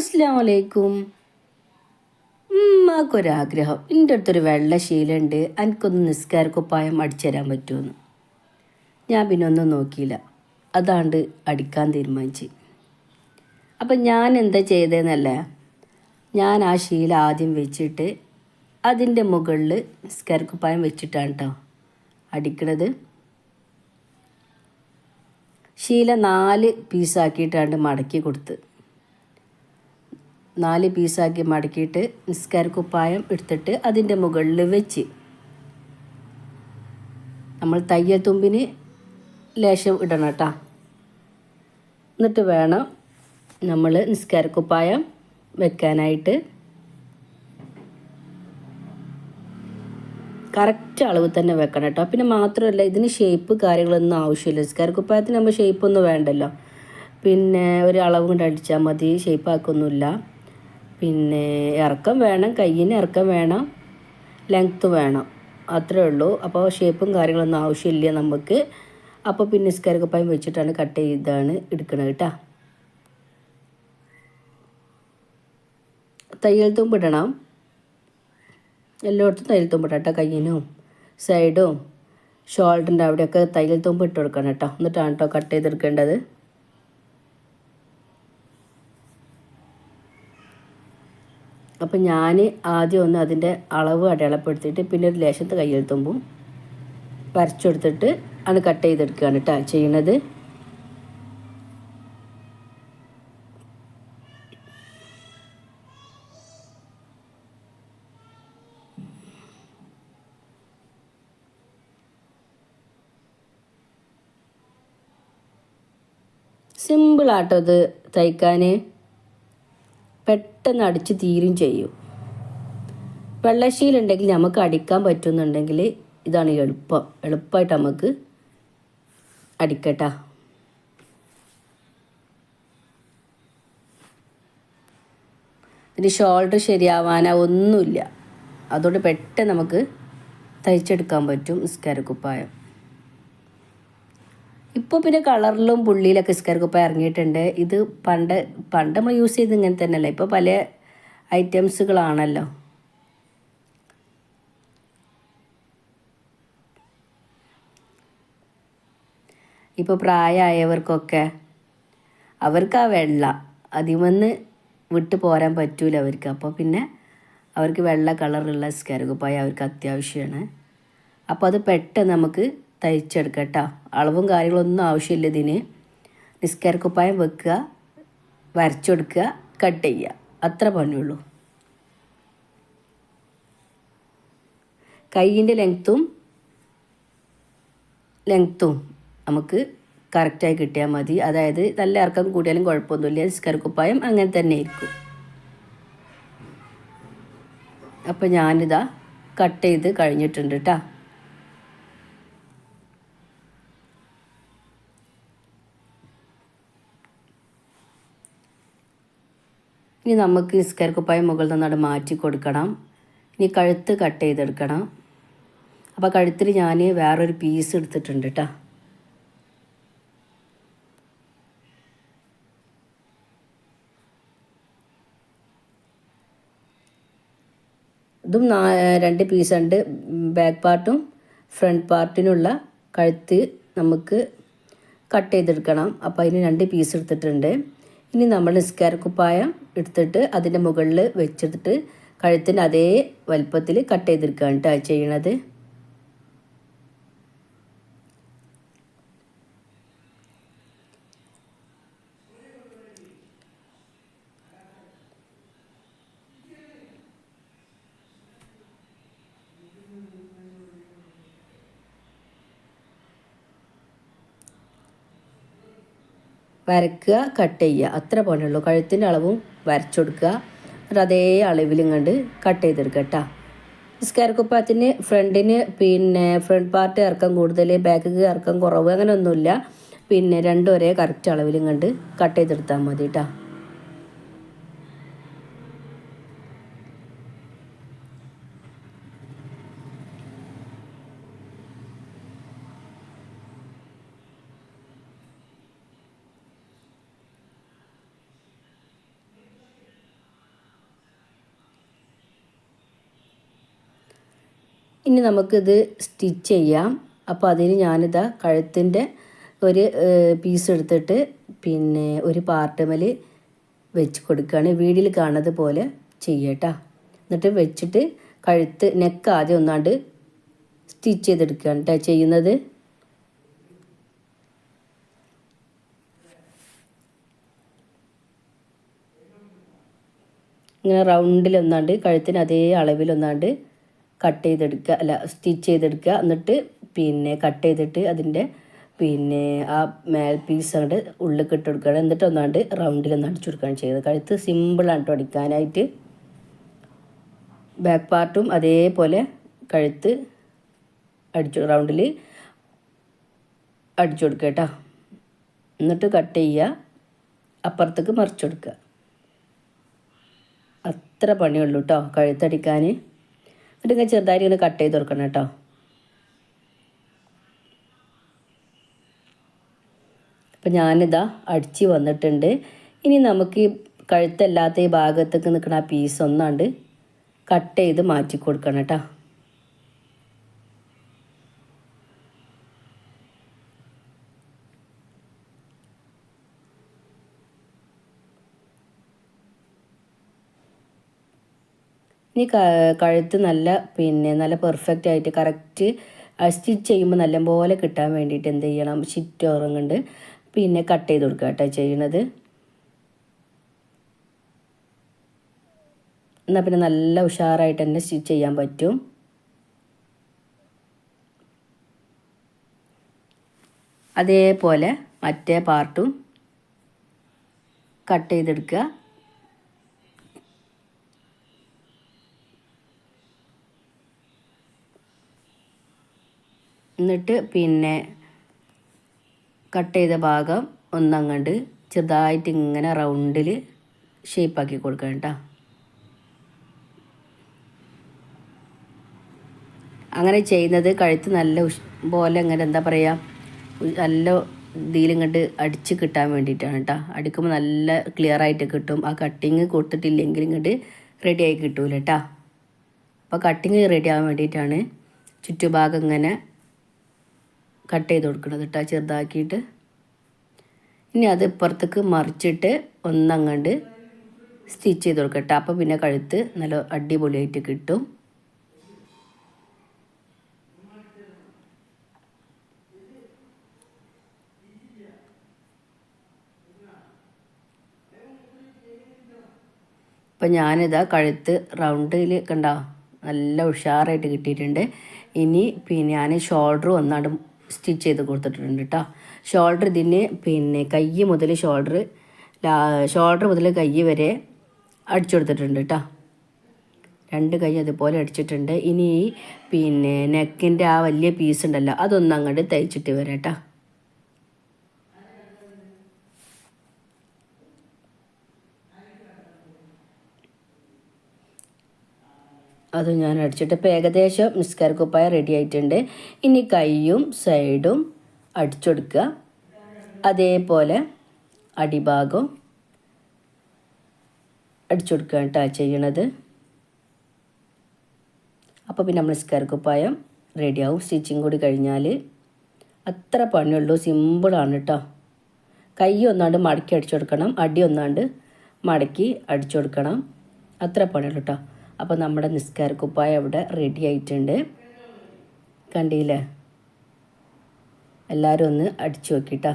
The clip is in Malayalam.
അസ്സാം വലൈക്കും ഉമ്മാക്കൊരാഗ്രഹം. എന്റെ അടുത്തൊരു വെള്ള ശീലമുണ്ട് എനിക്കൊന്ന് നിസ്കാരക്കുപ്പായം അടിച്ചു തരാൻ പറ്റുമെന്ന് ഞാൻ പിന്നെ ഒന്നും നോക്കിയില്ല. അതാണ്ട് അടിക്കാൻ തീരുമാനിച്ച്. അപ്പം ഞാൻ എന്താ ചെയ്തതെന്നല്ല ഞാൻ ആ ശീല ആദ്യം വെച്ചിട്ട് അതിന്റെ മുകളിൽ നിസ്കാരക്കുപ്പായം വെച്ചിട്ടാണ് കേട്ടോ അടിക്കണത്. ശീല നാല് പീസാക്കിയിട്ടാണ്ട് മടക്കി കൊടുത്ത്. നാല് പീസാക്കി മടക്കിയിട്ട് നിസ്കാരക്കുപ്പായം എടുത്തിട്ട് അതിന്റെ മുകളിൽ വെച്ച്. നമ്മൾ തയ്യൽ തുമ്പിന് ലേശം ഇടണം കേട്ടോ. എന്നിട്ട് വേണം നമ്മൾ നിസ്കാരക്കുപ്പായം വെക്കാനായിട്ട്. കറക്റ്റ് അളവ് തന്നെ വെക്കണം കേട്ടോ. പിന്നെ മാത്രമല്ല ഇതിന് ഷേപ്പ് കാര്യങ്ങളൊന്നും ആവശ്യമില്ല. നിസ്കാരക്കുപ്പായത്തിന് നമ്മൾ ഷേപ്പൊന്നും വേണ്ടല്ലോ. പിന്നെ ഒരു അളവ് കൊണ്ട് അടിച്ചാൽ മതി. ഷേപ്പാക്കൊന്നുമില്ല. പിന്നെ ഇറക്കം വേണം കയ്യിന് ഇറക്കം വേണം ലെങ്ത്ത് വേണം. അത്രേ ഉള്ളൂ. അപ്പോൾ ഷേപ്പും കാര്യങ്ങളൊന്നും ആവശ്യമില്ല നമുക്ക്. അപ്പോൾ പിന്നെ നിസ്കാരക്കുപ്പായം വെച്ചിട്ടാണ് കട്ട് ചെയ്താണ് എടുക്കണത് കേട്ടോ. തയ്യൽ തുമ്പിടണം എല്ലായിടത്തും തയ്യൽ തുമ്പിടാം കേട്ടോ കയ്യിനും സൈഡും ഷോൾഡറിന്റെ അവിടെയൊക്കെ തയ്യൽ തുമ്പ് ഇട്ട് കൊടുക്കണം കേട്ടോ. എന്നിട്ടാണ് കേട്ടോ കട്ട് ചെയ്തെടുക്കേണ്ടത്. അപ്പം ഞാൻ ആദ്യം ഒന്ന് അതിന്റെ അളവ് അടയാളപ്പെടുത്തിയിട്ട് പിന്നെ ഒരു ലേശത്ത് കയ്യിൽ തുമ്പും വരച്ചെടുത്തിട്ട് അത് കട്ട് ചെയ്തെടുക്കുകയാണ് കേട്ടോ ചെയ്യണത്. സിമ്പിളാട്ടോ ഇത് തയ്ക്കാൻ പെട്ടെന്ന് അടിച്ച് തീരും ചെയ്യും. വെള്ളശീലുണ്ടെങ്കിൽ നമുക്ക് അടിക്കാൻ പറ്റുന്നുണ്ടെങ്കിൽ ഇതാണ് എളുപ്പം. എളുപ്പമായിട്ട് നമുക്ക് അടിക്കട്ടാ. ഇതിന് ഷോൾഡർ ശരിയാവാനാ ഒന്നുമില്ല. അതുകൊണ്ട് പെട്ടെന്ന് നമുക്ക് തയ്ച്ചെടുക്കാൻ പറ്റും നിസ്കാരക്കുപ്പായം. ഇപ്പോൾ പിന്നെ കളറിലും പുള്ളിയിലൊക്കെ നിസ്കാരക്കുപ്പായം ഇറങ്ങിയിട്ടുണ്ട്. ഇത് പണ്ട് പണ്ട് നമ്മൾ യൂസ് ചെയ്ത് ഇങ്ങനെ തന്നെയല്ല? ഇപ്പോൾ പല ഐറ്റംസുകളാണല്ലോ ഇപ്പോൾ പ്രായമായവർക്കൊക്കെ അവർക്ക് ആ വെള്ള അതിമന്ന് വിട്ട് പോരാൻ പറ്റൂല അവർക്ക്. അപ്പോൾ പിന്നെ അവർക്ക് വെള്ള കളറുള്ള സ്കരകുപ്പായ അവർക്ക് അത്യാവശ്യമാണ് അപ്പോൾ അത് പെട്ടെന്ന് നമുക്ക് തയ്ച്ചെടുക്കാം കേട്ടോ അളവും കാര്യങ്ങളൊന്നും ആവശ്യമില്ല ഇതിന്. നിസ്കാരക്കുപ്പായം വെക്കുക വരച്ചെടുക്കുക കട്ട് ചെയ്യുക. അത്ര പണിയുള്ളൂ. കൈയിന്റെ ലെങ്ത്തും ലെങ്ത്തും നമുക്ക് കറക്റ്റായി കിട്ടിയാൽ മതി. അതായത് നല്ല ഇറക്കം കൂടിയാലും കുഴപ്പമൊന്നുമില്ല. നിസ്കാരക്കുപ്പായം അങ്ങനെ തന്നെ ആയിരിക്കും. അപ്പോൾ ഞാനിതാ കട്ട് ചെയ്ത് കഴിഞ്ഞിട്ടുണ്ട് കേട്ടോ ഇനി നമുക്ക് നിസ്കാര കുപ്പായം മുകളിൽ നിന്നവിടെ മാറ്റി കൊടുക്കണം. ഇനി കഴുത്ത് കട്ട് ചെയ്തെടുക്കണം. അപ്പോൾ കഴുത്തിൽ ഞാൻ വേറൊരു പീസ് എടുത്തിട്ടുണ്ട് കേട്ടോ ഇതും രണ്ട് പീസുണ്ട് ബാക്ക് പാർട്ടും ഫ്രണ്ട് പാർട്ടിനുള്ള കഴുത്ത് നമുക്ക് കട്ട് ചെയ്തെടുക്കണം. അപ്പോൾ അതിന് രണ്ട് പീസ് എടുത്തിട്ടുണ്ട്. ഇനി നമ്മൾ നിസ്കാരക്കുപ്പായം എടുത്തിട്ട് അതിന്റെ മുകളിൽ വെച്ചെടുത്തിട്ട് കഴുത്തിന് അതേ വലുപ്പത്തിൽ കട്ട് ചെയ്തെടുക്കുകയാണ് കേട്ടോ ചെയ്യണത്. വരക്കുക കട്ട് ചെയ്യുക. അത്ര പോലെയുള്ളൂ. കഴുത്തിന്റെ അളവും വരച്ചു കൊടുക്കുക എന്നിട്ട് അതേ അളവിലും കണ്ട് കട്ട് ചെയ്തെടുക്കുക കേട്ടോ. നിസ്കാരക്കുപ്പത്തിന് ഫ്രണ്ടിന് പിന്നെ ഫ്രണ്ട് പാർട്ട് ഇറക്കം കൂടുതൽ ബാക്ക് ഇറക്കം കുറവ് അങ്ങനെ ഒന്നുമില്ല പിന്നെ രണ്ടും ഒരേ കറക്റ്റ് അളവിലും കണ്ട് കട്ട് ചെയ്തെടുത്താൽ മതി കേട്ടോ. ഇനി നമുക്കിത് സ്റ്റിച്ച് ചെയ്യാം. അപ്പോൾ അതിന് ഞാനിതാ കഴുത്തിന്റെ ഒരു പീസ് എടുത്തിട്ട് പിന്നെ ഒരു പാർട്ടമൽ വെച്ച് കൊടുക്കുകയാണ്. വീടിൽ കാണുന്നത് പോലെ ചെയ്യട്ടാ. എന്നിട്ട് വെച്ചിട്ട് കഴുത്ത് നെക്ക് ആദ്യം ഒന്നാണ്ട് സ്റ്റിച്ച് ചെയ്തെടുക്കുകയാണ്. കേട്ടോ ചെയ്യുന്നത്? ഇങ്ങനെ റൗണ്ടിൽ ഒന്നാണ്ട് കഴുത്തിന് അതേ അളവിൽ ഒന്നാണ്ട് കട്ട് ചെയ്തെടുക്കുക അല്ല സ്റ്റിച്ച് ചെയ്തെടുക്കുക. എന്നിട്ട് പിന്നെ കട്ട് ചെയ്തിട്ട് അതിന്റെ പിന്നെ ആ മേൽ പീസ് അങ്ങോട്ട് ഉള്ളിൽ ഇട്ട് കൊടുക്കുകയാണ്. എന്നിട്ട് ഒന്നാണ്ട് റൗണ്ടിൽ ഒന്ന് അടിച്ചു കൊടുക്കുകയാണ് ചെയ്തത് കഴുത്ത് സിമ്പിളാണ് കേട്ടോ അടിക്കാനായിട്ട്. ബാക്ക് പാർട്ടും അതേപോലെ കഴുത്ത് അടിച്ചു റൗണ്ടിൽ അടിച്ചു കൊടുക്കുക കേട്ടോ എന്നിട്ട് കട്ട് ചെയ്യുക. അപ്പുറത്തേക്ക് മറിച്ചു കൊടുക്കുക. അത്ര പണിയുള്ളൂ കേട്ടോ കഴുത്തടിക്കാൻ എന്നിട്ട് ഇങ്ങനെ ചെറുതായിട്ട് ഇങ്ങനെ കട്ട് ചെയ്ത് കൊടുക്കണം കേട്ടോ. അപ്പം ഞാനിതാ അടിച്ച് വന്നിട്ടുണ്ട്. ഇനി നമുക്ക് കഴുത്തല്ലാത്ത ഈ ഭാഗത്തേക്ക് നിൽക്കുന്ന ആ പീസ് ഒന്നാണ്ട് കട്ട് ചെയ്ത് മാറ്റി കൊടുക്കണം കേട്ടോ. ഇനി കഴുത്ത് നല്ല പിന്നെ നല്ല പെർഫെക്റ്റ് ആയിട്ട് കറക്റ്റ് സ്റ്റിച്ച് ചെയ്യുമ്പോൾ നല്ലപോലെ കിട്ടാൻ വേണ്ടിയിട്ട് എന്ത് ചെയ്യണം? ഷിറ്റ് ഉറങ്ങുന്നുണ്ട് പിന്നെ കട്ട് ചെയ്ത് കൊടുക്കുക കേട്ടോ ചെയ്യണത്. എന്നാൽ പിന്നെ നല്ല ഉഷാറായിട്ട് തന്നെ സ്റ്റിച്ച് ചെയ്യാൻ പറ്റും. അതേപോലെ മറ്റേ പാർട്ടും കട്ട് ചെയ്തെടുക്കുക എന്നിട്ട് പിന്നെ കട്ട് ചെയ്ത ഭാഗം ഒന്നങ്ങണ്ട് ചെറുതായിട്ട് ഇങ്ങനെ റൗണ്ടിൽ ഷേപ്പാക്കി കൊടുക്കണം കേട്ടോ അങ്ങനെ ചെയ്യുന്നത് കഴുത്ത് നല്ല ഉഷ് പോലെ അങ്ങനെ എന്താ പറയുക നല്ല ഇതിലിങ്ങോട്ട് അടിച്ച് കിട്ടാൻ വേണ്ടിയിട്ടാണ് കേട്ടോ അടിക്കുമ്പോൾ നല്ല ക്ലിയർ ആയിട്ട് കിട്ടും. ആ കട്ടിങ് കൊടുത്തിട്ടില്ലെങ്കിൽ ഇങ്ങോട്ട് റെഡിയായി കിട്ടൂല കേട്ടോ അപ്പോൾ കട്ടിങ് റെഡി ആവാൻ വേണ്ടിയിട്ടാണ് ചുറ്റുഭാഗം ഇങ്ങനെ കട്ട് ചെയ്ത് കൊടുക്കണം കേട്ടോ ചെറുതാക്കിയിട്ട്. ഇനി അത് ഇപ്പുറത്തേക്ക് മറിച്ചിട്ട് ഒന്നങ്ങണ്ട് സ്റ്റിച്ച് ചെയ്ത് കൊടുക്കട്ടെ അപ്പോൾ പിന്നെ കഴുത്ത് നല്ല അടിപൊളിയായിട്ട് കിട്ടും. അപ്പം ഞാനിതാ കഴുത്ത് റൗണ്ടിൽ കണ്ട നല്ല ഉഷാറായിട്ട് കിട്ടിയിട്ടുണ്ട്. ഇനി പിന്നെ ഞാൻ ഷോൾഡർ ഒന്നാണ്ട് സ്റ്റിച്ച് ചെയ്ത് കൊടുത്തിട്ടുണ്ട് കേട്ടോ ഷോൾഡർ ഇതിന് പിന്നെ കൈ മുതൽ ഷോൾഡർ ഷോൾഡർ മുതൽ കൈ വരെ അടിച്ചു കൊടുത്തിട്ടുണ്ട് കേട്ടോ രണ്ട് കൈ അതുപോലെ അടിച്ചിട്ടുണ്ട്. ഇനി പിന്നെ നെക്കിന്റെ ആ വലിയ പീസ് ഉണ്ടല്ലോ അതൊന്നും അങ്ങോട്ട് തയ്ച്ചിട്ട് വരാം കേട്ടോ അത് ഞാൻ അടിച്ചിട്ട് ഇപ്പോൾ ഏകദേശം നിസ്കാര കുപ്പായ റെഡി ആയിട്ടുണ്ട്. ഇനി കൈയും സൈഡും അടിച്ചെടുക്കുക. അതേപോലെ അടിഭാഗം അടിച്ചെടുക്കുക കേട്ടോ ചെയ്യണത്. അപ്പോൾ പിന്നെ നമ്മൾ നിസ്കാര കുപ്പായം റെഡിയാവും സ്റ്റിച്ചിങ് കൂടി കഴിഞ്ഞാൽ അത്ര പണിയുള്ളൂ. സിമ്പിളാണ് കേട്ടോ കൈ ഒന്നാണ്ട് മടക്കി അടിച്ചു കൊടുക്കണം അടി ഒന്നാണ്ട് മടക്കി അടിച്ചു കൊടുക്കണം അത്ര പണിയുള്ളൂ കേട്ടോ അപ്പോൾ നമ്മുടെ നിസ്കാര കുപ്പായ അവിടെ റെഡി ആയിട്ടുണ്ട്. കണ്ടില്ലേ? എല്ലാവരും ഒന്ന് അടിച്ചു നോക്കിട്ടോ.